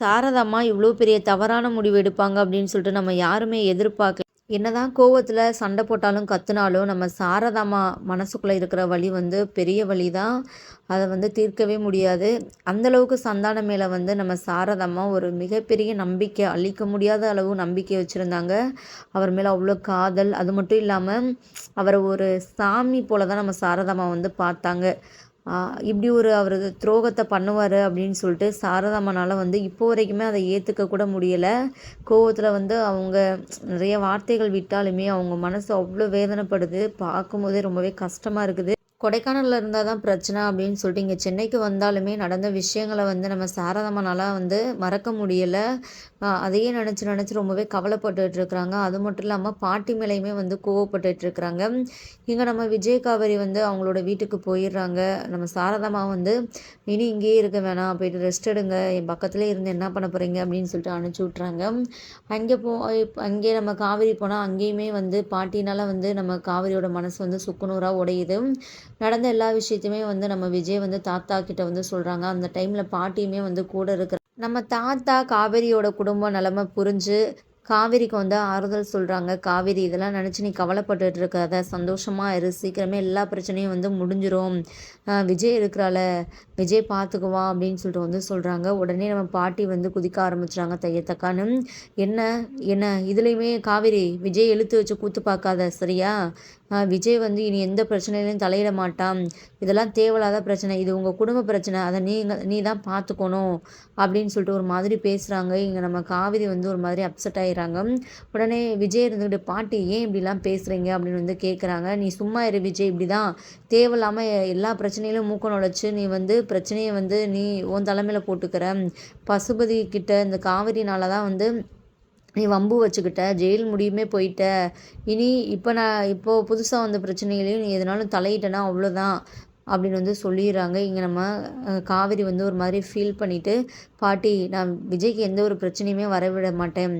சாரதாம்மா இவ்வளோ பெரிய தவறான முடிவு எடுப்பாங்க அப்படின்னு சொல்லிட்டு நம்ம யாருமே எதிர்பார்க்கல. என்னதான் கோவத்தில் சண்டை போட்டாலும் கத்துனாலும் நம்ம சாரதாமா மனசுக்குள்ளே இருக்கிற வழி வந்து பெரிய வழி தான் அதை வந்து தீர்க்கவே முடியாது. அந்தளவுக்கு சந்தானம் மேலே வந்து நம்ம சாரதாம்மா ஒரு மிகப்பெரிய நம்பிக்கை அழிக்க முடியாத அளவு நம்பிக்கை வச்சுருந்தாங்க. அவர் மேலே அவ்வளோ காதல் அது மட்டும் இல்லாமல் அவரை ஒரு சாமி போல தான் நம்ம சாரதாமா வந்து பார்த்தாங்க. இப்படி ஒரு அவர் துரோகத்தை பண்ணுவார் அப்படின்னு சொல்லிட்டு சாரதாமனால் வந்து இப்போ வரைக்குமே அதை ஏற்றுக்க கூட முடியலை. கோவத்தில் வந்து அவங்க நிறைய வார்த்தைகள் விட்டாலுமே அவங்க மனசு அவ்வளோ வேதனைப்படுது. பார்க்கும்போதே ரொம்பவே கஷ்டமாக இருக்குது. கொடைக்கானலில் இருந்தால் தான் பிரச்சனை அப்படின்னு சொல்லிட்டு இங்கே சென்னைக்கு வந்தாலுமே நடந்த விஷயங்களை வந்து நம்ம சாரதம்மனால் வந்து மறக்க முடியலை. அதையே நினச்சி நினச்சி ரொம்பவே கவலைப்பட்டுட்ருக்குறாங்க அது மட்டும் இல்லாமல் பாட்டி மேலேயுமே வந்து கோவப்பட்டுட்ருக்குறாங்க இங்கே நம்ம விஜய் காவேரி வந்து அவங்களோட வீட்டுக்கு போயிடுறாங்க. நம்ம சாரதம்மா வந்து இனி இங்கேயே இருக்க வேணாம். போயிட்டு ரெஸ்ட் எடுங்க. என் பக்கத்துலேயே இருந்து என்ன பண்ண போகிறீங்க அப்படின்னு சொல்லிட்டு அனுப்பிச்சி விட்றாங்க அங்கே போ அங்கே நம்ம காவேரி போனால் அங்கேயுமே வந்து பாட்டினால் வந்து நம்ம காவேரியோட மனசு வந்து சுக்குநூறாக உடையுது. நடந்த எல்லா விஷயத்தையுமே வந்து நம்ம விஜய் வந்து தாத்தா கிட்ட வந்து சொல்கிறாங்க அந்த டைமில் பாட்டியுமே வந்து கூட இருக்கிற நம்ம தாத்தா காவேரியோட குடும்ப நிலமை புரிஞ்சு காவேரிக்கு வந்து ஆறுதல் சொல்கிறாங்க காவேரி இதெல்லாம் நினச்சி நீ கவலைப்பட்டுட்டு இருக்காத. சந்தோஷமாக இரு. சீக்கிரமே எல்லா பிரச்சனையும் வந்து முடிஞ்சிரும். விஜய் இருக்கிறால. விஜய் பார்த்துக்குவா அப்படின்னு சொல்லிட்டு வந்து சொல்கிறாங்க உடனே நம்ம பாட்டி வந்து குதிக்க ஆரம்பிச்சிட்டாங்க தையத்தக்கான்னு என்ன என்ன? இதுலேயுமே காவேரி விஜய் இழுத்து வச்சு கூத்து பார்க்காத சரியா? விஜய் வந்து இனி எந்த பிரச்சனையிலையும் தலையிட மாட்டான். இதெல்லாம் தேவையில்லாத பிரச்சனை. இது உங்கள் குடும்ப பிரச்சனை. அதை நீங்கள் நீ தான் பார்த்துக்கணும் அப்படின்னு சொல்லிட்டு ஒரு மாதிரி பேசுகிறாங்க இங்கே நம்ம காவிரி வந்து ஒரு மாதிரி அப்செட் ஆகிடுறாங்க உடனே விஜய் இருந்துக்கிட்டு பாட்டி ஏன் இப்படிலாம் பேசுகிறீங்க அப்படின்னு வந்து கேட்குறாங்க நீ சும்மா இரு விஜய் இப்படி தான் தேவையில்லாமல் எல்லா பிரச்சனையிலும் மூக்க நுழைச்சி நீ வந்து பிரச்சனையை வந்து நீ உன் தலைமையில் போட்டுக்கிற. பசுபதி கிட்ட இந்த காவிரினால தான் வந்து நீ வம்பு வச்சுக்கிட்ட ஜெயில் முடியுமே போயிட்ட. இனி இப்போ நான் இப்போது புதுசாக வந்த பிரச்சனைகளையும் நீ எதனாலும் தலையிட்டனா அவ்வளோதான் அப்படின்னு வந்து சொல்லிடுறாங்க. இங்கே நம்ம காவேரி வந்து ஒரு மாதிரி ஃபீல் பண்ணிவிட்டு பாட்டி நான் விஜய்க்கு எந்த ஒரு பிரச்சனையுமே வரவிட மாட்டேன்.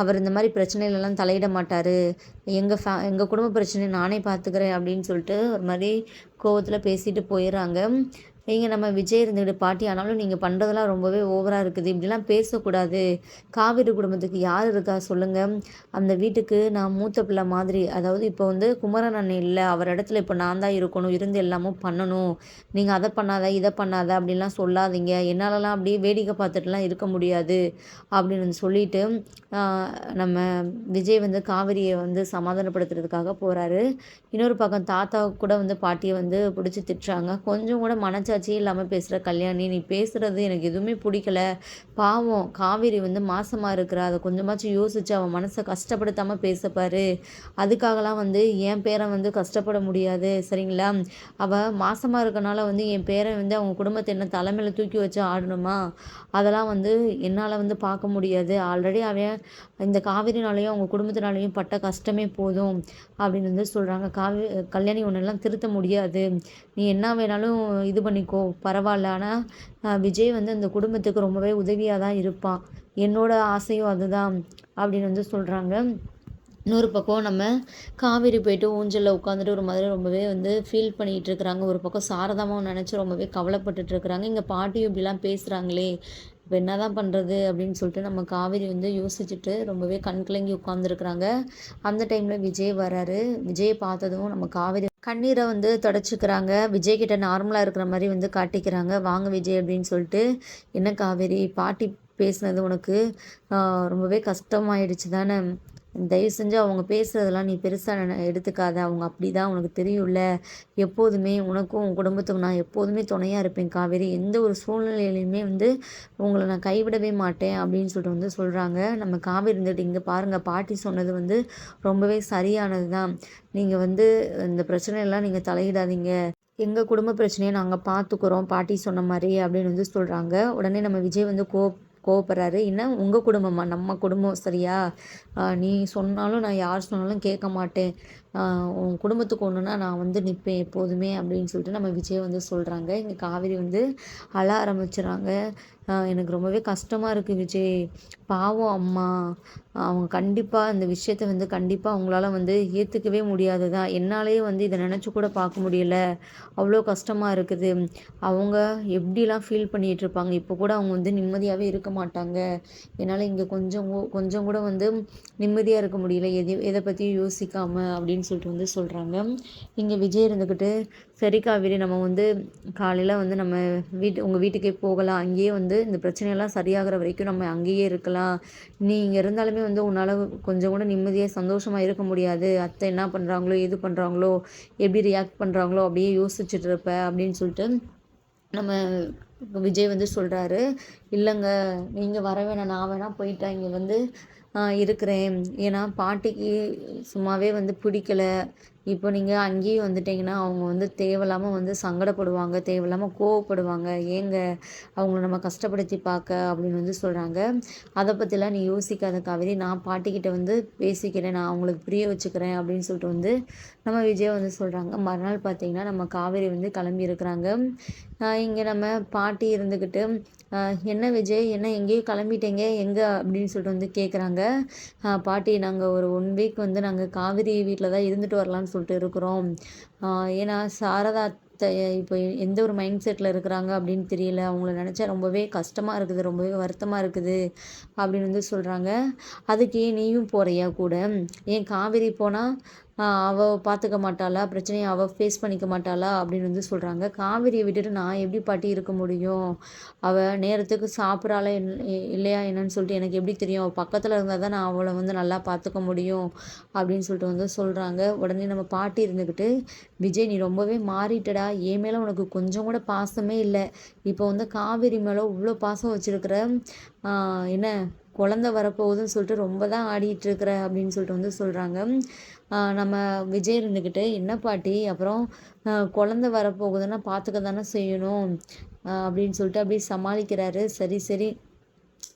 அவர் இந்த மாதிரி பிரச்சனையிலலாம் தலையிட மாட்டார். எங்கள் ஃபே எங்கள் குடும்ப பிரச்சனையை நானே பார்த்துக்கிறேன் அப்படின்னு சொல்லிட்டு ஒரு மாதிரி கோவத்தில் பேசிட்டு போயிடுறாங்க. இங்கே நம்ம விஜய் இருந்துக்கிட்டு பாட்டி ஆனாலும் நீங்கள் பண்ணுறதெல்லாம் ரொம்பவே ஓவராக இருக்குது. இப்படிலாம் பேசக்கூடாது. காவிரி குடும்பத்துக்கு யார் இருக்கா சொல்லுங்கள் அந்த வீட்டுக்கு நான் மூத்த பிள்ளை மாதிரி. அதாவது இப்போ வந்து குமரன் அண்ணன் இல்லை. அவர் இடத்துல இப்போ நான் தான் இருக்கணும். இருந்து எல்லாமும் பண்ணணும். நீங்கள் அதை பண்ணாத இதை பண்ணாத அப்படின்லாம் சொல்லாதீங்க. என்னாலலாம் அப்படியே வேடிக்கை பார்த்துட்டுலாம் இருக்க முடியாது அப்படின்னு சொல்லிட்டு நம்ம விஜய் வந்து காவிரியை வந்து சமாதானப்படுத்துறதுக்காக போகிறாரு இன்னொரு பக்கம் தாத்தா கூட வந்து பாட்டியை வந்து பிடிச்சி திட்டுறாங்க. கொஞ்சம் கூட மனச்சா மனசாட்சியே இல்லாமல் பேசுகிற கல்யாணி நீ பேசுகிறது எனக்கு எதுவுமே பிடிக்கல. பாவம் காவேரி வந்து மாசமாக இருக்கிறா. அதை கொஞ்சமாச்சும் யோசிச்சு அவன் மனசை கஷ்டப்படுத்தாமல் பேசப்பாரு அதுக்காகலாம் வந்து என் பேரை வந்து கஷ்டப்பட முடியாது சரிங்களா? அவள் மாசமாக இருக்கனால வந்து என் பேரை வந்து அவங்க குடும்பத்தை என்ன தலைமையில் தூக்கி வச்சு ஆடணுமா? அதெல்லாம் வந்து என்னால் வந்து பார்க்க முடியாது. ஆல்ரெடி அவன் இந்த காவிரினாலையும் அவங்க குடும்பத்தினாலையும் பட்ட கஷ்டமே போதும் அப்படின்னு வந்து சொல்கிறாங்க காவி கல்யாணி ஒன்றெல்லாம் திருத்த முடியாது. நீ என்ன வேணாலும் இது பண்ணி பண்ணிக்கோ பரவாயில்ல. ஆனால் விஜய் வந்து அந்த குடும்பத்துக்கு ரொம்பவே உதவியாக தான் இருப்பான். என்னோட ஆசையும் அதுதான் அப்படின்னு வந்து சொல்கிறாங்க இன்னொரு பக்கம் நம்ம காவேரி போயிட்டு ஊஞ்சலில் உட்காந்துட்டு ஒரு மாதிரி ரொம்பவே வந்து ஃபீல் பண்ணிகிட்டு இருக்கிறாங்க. ஒரு பக்கம் சாரதாமாவும் நினச்சி ரொம்பவே கவலைப்பட்டுட்டு இருக்கிறாங்க. இங்கே பாட்டியும் இப்படிலாம் பேசுகிறாங்களே இப்போ என்ன தான் பண்ணுறது அப்படின்னு சொல்லிட்டு நம்ம காவேரி வந்து யோசிச்சுட்டு ரொம்பவே கண் கலங்கி உட்காந்துருக்குறாங்க அந்த டைமில் விஜய் வராரு. விஜயை பார்த்ததும் நம்ம காவேரி கண்ணீரை வந்து தொடச்சிக்கிறாங்க. விஜய் கிட்ட நார்மலாக இருக்கிற மாதிரி வந்து காட்டிக்கிறாங்க. வாங்க விஜய் அப்படின்னு சொல்லிட்டு என்ன காவேரி பாட்டி பேசுனது உனக்கு ரொம்பவே கஷ்டமாயிடுச்சு தானே? தயவு செஞ்சு அவங்க பேசுகிறதெல்லாம் நீ பெருசாக எடுத்துக்காத. அவங்க அப்படி தான் உனக்கு தெரியும்ல. எப்போதுமே உனக்கும் உன் குடும்பத்துக்கும் நான் எப்போதுமே துணையாக இருப்பேன் காவேரி. எந்த ஒரு சூழ்நிலையிலையுமே வந்து உங்களை நான் கைவிடவே மாட்டேன் அப்படின்னு சொல்லிட்டு வந்து சொல்கிறாங்க நம்ம காவேரி இருந்துட்டு இங்கே பாருங்கள் பாட்டி சொன்னது வந்து ரொம்பவே சரியானது தான் நீங்கள் வந்து இந்த பிரச்சனையெல்லாம் நீங்கள் தலையிடாதீங்க. எங்கள் குடும்ப பிரச்சனையை நாங்கள் பார்த்துக்குறோம் பாட்டி சொன்ன மாதிரி அப்படின்னு வந்து சொல்கிறாங்க உடனே நம்ம விஜய் வந்து கோ கோவப்படுறாரு. என்ன? உங்கள் குடும்பமா? நம்ம குடும்பம். சரியா? நீ சொன்னாலும் நான் யார் சொன்னாலும் கேட்க மாட்டேன். உன் குடும்பத்துக்கு ஒன்றுனா நான் வந்து நிற்பேன் எப்போதுமே அப்படின்னு சொல்லிட்டு நம்ம விஜய் வந்து சொல்கிறாங்க இங்கே காவேரி வந்து அழ ஆரம்பிச்சிடுறாங்க. எனக்கு ரொம்பவே கஷ்டமாக இருக்குது விஜய். பாவம் அம்மா. அவங்க கண்டிப்பாக இந்த விஷயத்த வந்து கண்டிப்பாக அவங்களால வந்து ஏற்றுக்கவே முடியாது தான் என்னாலேயே வந்து இதை நினச்சி கூட பார்க்க முடியல. அவ்வளோ கஷ்டமாக இருக்குது. அவங்க எப்படிலாம் ஃபீல் பண்ணிகிட்ருப்பாங்க இப்போ கூட அவங்க வந்து நிம்மதியாகவே இருக்க மாட்டாங்க. என்னால் இங்கே கொஞ்சம் கொஞ்சம் கூட வந்து நிம்மதியாக இருக்க முடியல. எதை எதை பற்றியும் யோசிக்காமல் அப்படின்னு சொல்லிட்டு வந்து சொல்கிறாங்க இங்கே விஜய் இருந்துக்கிட்டு சரி காவேரி நம்ம வந்து காலையில் வந்து நம்ம வீட்டு உங்கள் வீட்டுக்கே போகலாம். அங்கேயே வந்து இந்த பிரச்சனையெல்லாம் சரியாகிற வரைக்கும் நம்ம அங்கேயே இருக்கலாம். நீ இங்கே இருந்தாலுமே வந்து உன்னால் கொஞ்சம் கூட நிம்மதியாக சந்தோஷமாக இருக்க முடியாது. அத்தை என்ன பண்ணுறாங்களோ எது பண்ணுறாங்களோ எப்படி ரியாக்ட் பண்ணுறாங்களோ அப்படியே யோசிச்சுட்டு இருப்ப அப்படின்னு சொல்லிட்டு நம்ம விஜய் வந்து சொல்கிறாரு இல்லைங்க நீங்கள் வர வேணாம் நான் வேணால் போயிட்டேன். இங்கே வந்து இருக்கிறேன். ஏன்னா பாட்டிக்கு சும்மாவே வந்து பிடிக்கல. இப்போ நீங்கள் அங்கேயும் வந்துட்டிங்கன்னா அவங்க வந்து தேவையில்லாமல் வந்து சங்கடப்படுவாங்க தேவையில்லாமல் கோவப்படுவாங்க. ஏங்க அவங்கள நம்ம கஷ்டப்படுத்தி பார்க்க அப்படின்னு வந்து சொல்கிறாங்க அதை பற்றிலாம் நீ யோசிக்காத காவேரி. நான் பாட்டிக்கிட்ட வந்து பேசிக்கிறேன் நான் அவங்களுக்கு புரிய வச்சுக்கிறேன் அப்படின்னு சொல்லிட்டு வந்து நம்ம விஜய் வந்து சொல்கிறாங்க மறுநாள் பார்த்தீங்கன்னா நம்ம காவேரி வந்து கிளம்பி இருக்கிறாங்க. இங்கே நம்ம பாட்டி இருந்துக்கிட்டு என்ன விஜய்? என்ன எங்கேயும் கிளம்பிட்டேங்க? எங்கே? அப்படின்னு சொல்லிட்டு வந்து கேட்குறாங்க பாட்டி நாங்கள் ஒரு ஒன் வீக் வந்து நாங்கள் காவிரி வீட்டில் தான் இருந்துட்டு வரலான்னு சொல்லிட்டு இருக்கிறோம். ஏன்னா சாரதா இப்போ எந்த ஒரு மைண்ட் செட்டில் இருக்கிறாங்க அப்படின்னு தெரியல. அவங்கள நினச்சா ரொம்பவே கஷ்டமாக இருக்குது ரொம்பவே வருத்தமாக இருக்குது அப்படின்னு வந்து சொல்கிறாங்க அதுக்கு ஏன் நீயும் போகிறியா கூட? ஏன் காவேரி போனால் அவள் பார்த்துக்க மாட்டாளா? பிரச்சனையை அவள் ஃபேஸ் பண்ணிக்க மாட்டாளா? அப்படின்னு வந்து சொல்கிறாங்க காவிரியை விட்டுட்டு நான் எப்படி பாட்டி இருக்க முடியும்? அவள் நேரத்துக்கு சாப்பிட்றாளா இல்லையா என்னன்னு சொல்லிட்டு எனக்கு எப்படி தெரியும்? அவள் பக்கத்தில் இருந்தால் தான் நான் அவளை வந்து நல்லா பார்த்துக்க முடியும் அப்படின்னு சொல்லிட்டு வந்து சொல்கிறாங்க உடனே நம்ம பாட்டி இருந்துக்கிட்டு விஜய் நீ ரொம்பவே மாறிட்டடா. என் மேலே உனக்கு கொஞ்சம் கூட பாசமே இல்லை. இப்போ வந்து காவேரி மேலே இவ்வளோ பாசம் வச்சுருக்கிற என்ன குழந்த வரப்போகுதுன்னு சொல்லிட்டு ரொம்ப தான் ஆடிட்டுருக்குற அப்படின்னு சொல்லிட்டு வந்து சொல்கிறாங்க நம்ம விஜய் இருந்துக்கிட்டு என்ன பாட்டி? அப்புறம் குழந்த வரப்போகுதுன்னா பார்த்துக்க தானே செய்யணும் அப்படின்னு சொல்லிட்டு அப்படியே சமாளிக்கிறாரு. சரி சரி.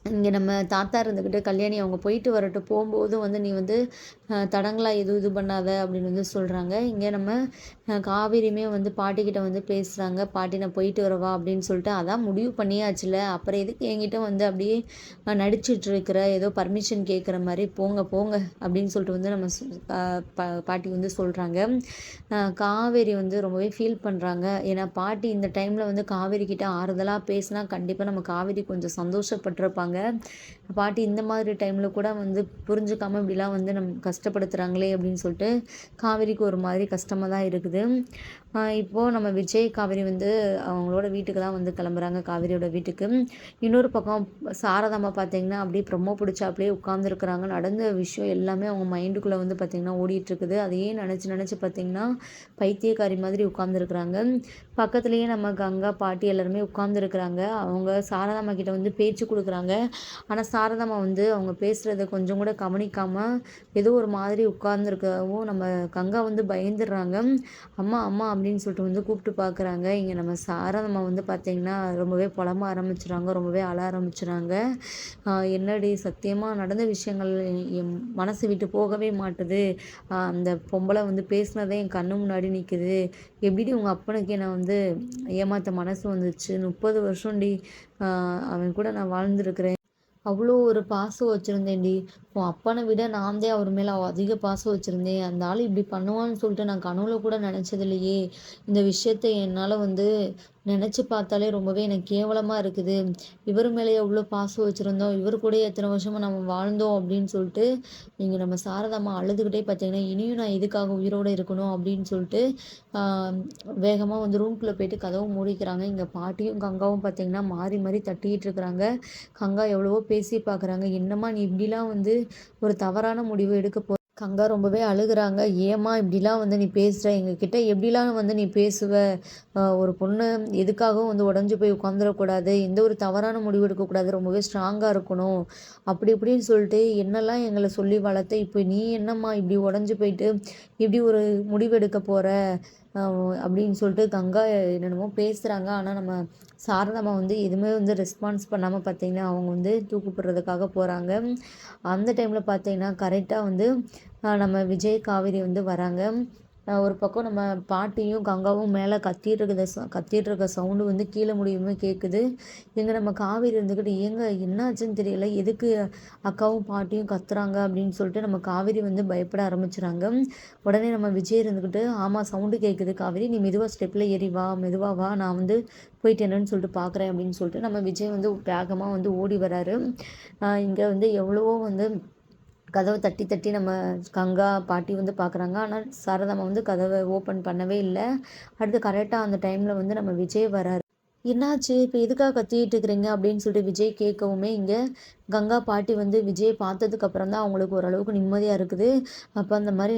இங்கே நம்ம தாத்தா இருந்துக்கிட்டு கல்யாணி அவங்க போயிட்டு வரட்டும் போகும்போதும் வந்து நீ வந்து தடங்களாக எதுவும் இது பண்ணாத அப்படின்னு வந்து சொல்கிறாங்க இங்கே நம்ம காவேரியுமே வந்து பாட்டிக்கிட்ட வந்து பேசுகிறாங்க பாட்டி நான் போயிட்டு வரவா அப்படின்னு சொல்லிட்டு அதான் முடிவு பண்ணியாச்சுல. அப்புறம் எதுக்கு என்கிட்ட வந்து அப்படியே நடிச்சிட்ருக்கிற ஏதோ பர்மிஷன் கேட்குற மாதிரி போங்க போங்க அப்படின்னு சொல்லிட்டு வந்து நம்ம பாட்டி வந்து சொல்கிறாங்க காவேரி வந்து ரொம்பவே ஃபீல் பண்ணுறாங்க ஏன்னா பாட்டி இந்த டைமில் வந்து காவேரி கிட்ட ஆறுதலாக பேசினா கண்டிப்பாக நம்ம காவேரி கொஞ்சம் சந்தோஷப்பட்டிருப்பாங்க. சொல்லுவாங்க பாட்டி இந்த மாதிரி டைமில் கூட வந்து புரிஞ்சுக்காமல் இப்படிலாம் வந்து நம்ம கஷ்டப்படுத்துகிறாங்களே அப்படின்னு சொல்லிட்டு காவேரிக்கு ஒரு மாதிரி கஷ்டமாக தான் இருக்குது. இப்போது நம்ம விஜய் காவேரி வந்து அவங்களோட வீட்டுக்கு தான் வந்து கிளம்புறாங்க காவேரியோட வீட்டுக்கு. இன்னொரு பக்கம் சாரதாம்மா பார்த்தீங்கன்னா அப்படியே ப்ரொமோ பிடிச்சா அப்படியே உட்காந்துருக்குறாங்க நடந்த விஷயம் எல்லாமே அவங்க மைண்டுக்குள்ளே வந்து பார்த்திங்கன்னா ஓடிட்டுருக்குது. அதையே நினச்சி நினச்சி பார்த்திங்கன்னா பைத்தியக்காரி மாதிரி உட்காந்துருக்குறாங்க பக்கத்துலேயே நம்ம கங்கா பாட்டி எல்லாருமே உட்காந்துருக்குறாங்க அவங்க சாரதாம்மா கிட்ட வந்து பேச்சு கொடுக்குறாங்க. ஆனால் சாரதாம்மா வந்து அவங்க பேசுகிறத கொஞ்சம் கூட கவனிக்காமல் ஏதோ ஒரு மாதிரி உட்கார்ந்துருக்கவும் நம்ம கங்கா வந்து பயந்துடுறாங்க. அம்மா அம்மா அப்படின்னு சொல்லிட்டு வந்து கூப்பிட்டு பார்க்குறாங்க இங்கே நம்ம சாரதாம்மா வந்து பார்த்திங்கன்னா ரொம்பவே புலம்ப ஆரம்பிச்சுறாங்க. ரொம்பவே அழ ஆரம்பிச்சுறாங்க. என்னடி சத்தியமாக நடந்த விஷயங்கள் என் மனசை விட்டு போகவே மாட்டுது. அந்த பொம்பளை வந்து பேசினதே என் கண்ணு முன்னாடி நிற்குது எப்படி உங்கள் அப்பனுக்கு நான் வந்து ஏமாற்ற மனசு வந்துச்சு? முப்பது வருஷம்டி. அவன் கூட நான் வாழ்ந்துருக்கிறேன். அவ்வளோ ஒரு பாசம் வச்சுருந்தேன்டி. உன் அப்பனை விட நான் தான் அவர் மேலே அதிக பாசம் வச்சுருந்தேன். அந்த ஆள் இப்படி பண்ணுவான்னு சொல்லிட்டு நான் கனவுல கூட நினச்சதில்லையே. இந்த விஷயத்த என்னால் வந்து நினச்சி பார்த்தாலே ரொம்பவே எனக்கு கேவலமாக இருக்குது. இவர் மேலே எவ்வளோ பாசம் வச்சுருந்தோம். இவர் கூட எத்தனை வருஷமாக நம்ம வாழ்ந்தோம் அப்படின்னு சொல்லிட்டு நீங்கள் நம்ம சாரதாம்மா அழுதுகிட்டே பார்த்தீங்கன்னா இனியும் நான் எதுக்காக உயிரோடு இருக்கணும் அப்படின்னு சொல்லிட்டு வேகமாக வந்து ரூம்குள்ளே போயிட்டு கதவும் மூடிக்கிறாங்க. இங்கே பாட்டியும் கங்காவும் பார்த்தீங்கன்னா மாறி மாறி தட்டிக்கிட்டு இருக்கிறாங்க. கங்கா எவ்வளவோ பேசி பார்க்குறாங்க. என்னம்மா நீ இப்படிலாம் வந்து ஒரு தவறான முடிவு எடுக்க போ கங்கா ரொம்பவே அழுகுறாங்க. ஏம்மா இப்படிலாம் வந்து நீ பேசுகிற எங்ககிட்ட எப்படிலாம் வந்து நீ பேசுவ? ஒரு பொண்ணு எதுக்காகவும் வந்து உடஞ்சி போய் உட்காந்துடக்கூடாது எந்த ஒரு தவறான முடிவு எடுக்கக்கூடாது. ரொம்பவே ஸ்ட்ராங்காக இருக்கணும். அப்படி இப்படின்னு சொல்லிட்டு என்னெல்லாம் எங்களை சொல்லி வளர்த்த இப்போ நீ என்னம்மா இப்படி உடஞ்சி போயிட்டு இப்படி ஒரு முடிவு எடுக்க போகிற அப்படின்னு சொல்லிட்டு கங்கா என்னென்னமோ பேசுகிறாங்க ஆனால் நம்ம சாரதம்மா வந்து எதுவுமே வந்து ரெஸ்பான்ஸ் பண்ணாமல் பார்த்தீங்கன்னா அவங்க வந்து தூக்கு போடுறதுக்காக போகிறாங்க அந்த டைமில் பார்த்தீங்கன்னா கரெக்டாக வந்து நம்ம விஜய் காவேரி வந்து வராங்க. ஒரு பக்கம் நம்ம பாட்டியும் கங்காவும் மேலே கத்திட்டு இருக்கிற ச கத்திட்டு இருக்க சவுண்டு வந்து கீழே முடியுமே கேட்குது எங்கே நம்ம காவேரி இருந்துக்கிட்டு ஏங்க என்னாச்சுன்னு தெரியல. எதுக்கு அக்காவும் பாட்டியும் கத்துறாங்க? அப்படின்னு சொல்லிட்டு நம்ம காவேரி வந்து பயப்பட ஆரம்பிச்சுறாங்க. உடனே நம்ம விஜய் இருந்துக்கிட்டு ஆமாம் சவுண்டு கேட்குது காவேரி. நீ மெதுவாக ஸ்டெப்பில் ஏறி வா. மெதுவாக வா. நான் வந்து போயிட்டு என்னன்னு சொல்லிட்டு பார்க்குறேன் அப்படின்னு சொல்லிட்டு நம்ம விஜய் வந்து வேகமாக வந்து ஓடி வராரு. இங்கே வந்து எவ்வளவோ வந்து கதவை தட்டி தட்டி நம்ம கங்கா பாட்டி வந்து பார்க்குறாங்க ஆனால் சாரதாம்மா வந்து கதவை ஓப்பன் பண்ணவே இல்லை. அடுத்து கரெக்டாக அந்த டைமில் வந்து நம்ம விஜய் வராரு. என்னாச்சு? இப்போ எதுக்காக கத்திட்டு இருக்கிறீங்க? அப்படின்னு சொல்லிட்டு விஜய் கேட்கவுமே இங்கே கங்கா பாட்டி வந்து விஜய் பார்த்ததுக்கப்புறம் தான் அவங்களுக்கு ஓரளவுக்கு நிம்மதியாக இருக்குது. அப்போ அந்த மாதிரி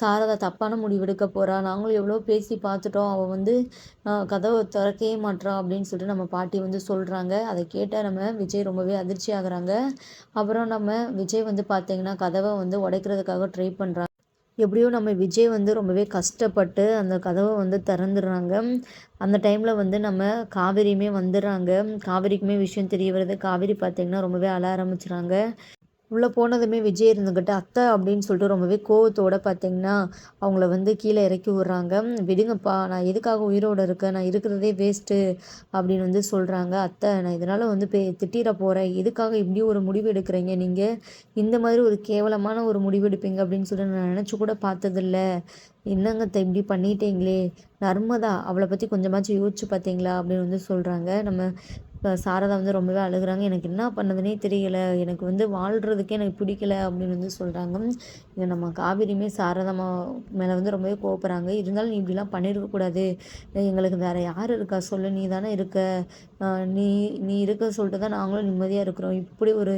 சாரதா தப்பான முடிவு எடுக்க போகிறா நாங்களும் எவ்வளோ பேசி பார்த்துட்டோம். அவள் வந்து கதவை திறக்கவே மாட்றா. அப்படின்னு சொல்லிட்டு நம்ம பாட்டி வந்து சொல்கிறாங்க அதை கேட்டால் நம்ம விஜய் ரொம்பவே அதிர்ச்சி ஆகுறாங்க. அப்புறம் நம்ம விஜய் வந்து பார்த்திங்கன்னா கதவை வந்து உடைக்கிறதுக்காக ட்ரை பண்ணுறாங்க எப்படியோ நம்ம விஜய் வந்து ரொம்பவே கஷ்டப்பட்டு அந்த கதவை வந்து திறந்துடுறாங்க. அந்த டைமில் வந்து நம்ம காவேரியுமே வந்துடுறாங்க. காவேரிக்குமே விஷயம் தெரிய வருது. காவேரி பார்த்திங்கன்னா ரொம்பவே அழ ஆரம்பிச்சிடுறாங்க உள்ளே போனதுமே விஜய் இருந்துக்கிட்டு அத்தை அப்படின்னு சொல்லிட்டு ரொம்பவே கோவத்தோடு பார்த்தீங்கன்னா அவங்கள வந்து கீழே இறக்கி விட்றாங்க. விடுங்கப்பா நான் எதுக்காக உயிரோடு இருக்கேன்? நான் இருக்கிறதே வேஸ்ட்டு அப்படின்னு வந்து சொல்கிறாங்க அத்தை நான் இதனால் வந்து பே திட்டிட போகிறேன் எதுக்காக இப்படி ஒரு முடிவு எடுக்கிறீங்க? நீங்கள் இந்த மாதிரி ஒரு கேவலமான ஒரு முடிவு எடுப்பீங்க அப்படின்னு சொல்லி நான் நினச்சி கூட பார்த்ததில்ல. என்னங்க இப்படி பண்ணிட்டீங்களே? நர்மதா அவளை பற்றி கொஞ்சமாச்சும் யோசிச்சு பார்த்தீங்களா? அப்படின்னு வந்து சொல்கிறாங்க நம்ம சாரதா வந்து ரொம்பவே அழுகுறாங்க. எனக்கு என்ன பண்ணதுனே தெரியல. எனக்கு வந்து வாழ்கிறதுக்கே எனக்கு பிடிக்கல அப்படின்னு வந்து சொல்கிறாங்க இங்கே நம்ம காவிரியுமே சாரதாமா மேலே வந்து ரொம்பவே கோப்புறாங்க இருந்தாலும் நீ இப்படிலாம் பண்ணியிருக்கக்கூடாது எங்களுக்கு வேறு யார் இருக்கா? சொல்லு. நீ தானே இருக்க. நீ நீ இருக்க சொல்லிட்டு தான் நாங்களும் நிம்மதியாக இருக்கிறோம். இப்படி ஒரு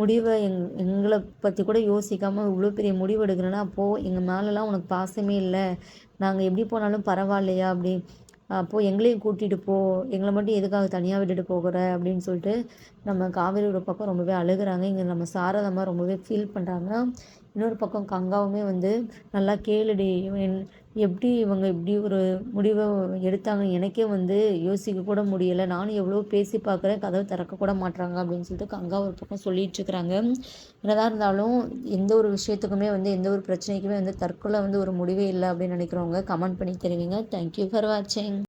முடிவை எங் எங்களை பற்றி கூட யோசிக்காமல் இவ்வளோ பெரிய முடிவு எடுக்கிறேன்னா அப்போது எங்கள் மேலெலாம் உனக்கு பாசமே இல்லை. நாங்கள் எப்படி போனாலும் பரவாயில்லையா அப்படி அப்போ எங்களையும் கூட்டிகிட்டு போ. எங்களை மட்டும் எதுக்காக தனியாக விட்டுட்டு போகிற? அப்படின்னு சொல்லிட்டு நம்ம காவேரி ஒரு பக்கம் ரொம்பவே அழுகுறாங்க. இங்கே நம்ம சாரதமாக ரொம்பவே ஃபீல் பண்ணுறாங்க இன்னொரு பக்கம் கங்காவுமே வந்து நல்லா கேளுடி. எப்படி இவங்க இப்படி ஒரு முடிவை எடுத்தாங்க? எனக்கே வந்து யோசிக்க கூட முடியலை. நானும் எவ்வளோ பேசி பார்க்குறேன். கதவை திறக்க கூட மாட்டுறாங்க அப்படின்னு சொல்லிட்டு கங்கா ஒரு பக்கம் சொல்லிட்டு இருக்கிறாங்க. என்னதான் இருந்தாலும் எந்த ஒரு விஷயத்துக்குமே வந்து எந்த ஒரு பிரச்சனைக்குமே வந்து தற்கொலை வந்து ஒரு முடிவே இல்லை அப்படின்னு நினைக்கிறவங்க கமெண்ட் பண்ணி தெரிவிங்க. தேங்க்யூ ஃபார் வாட்சிங்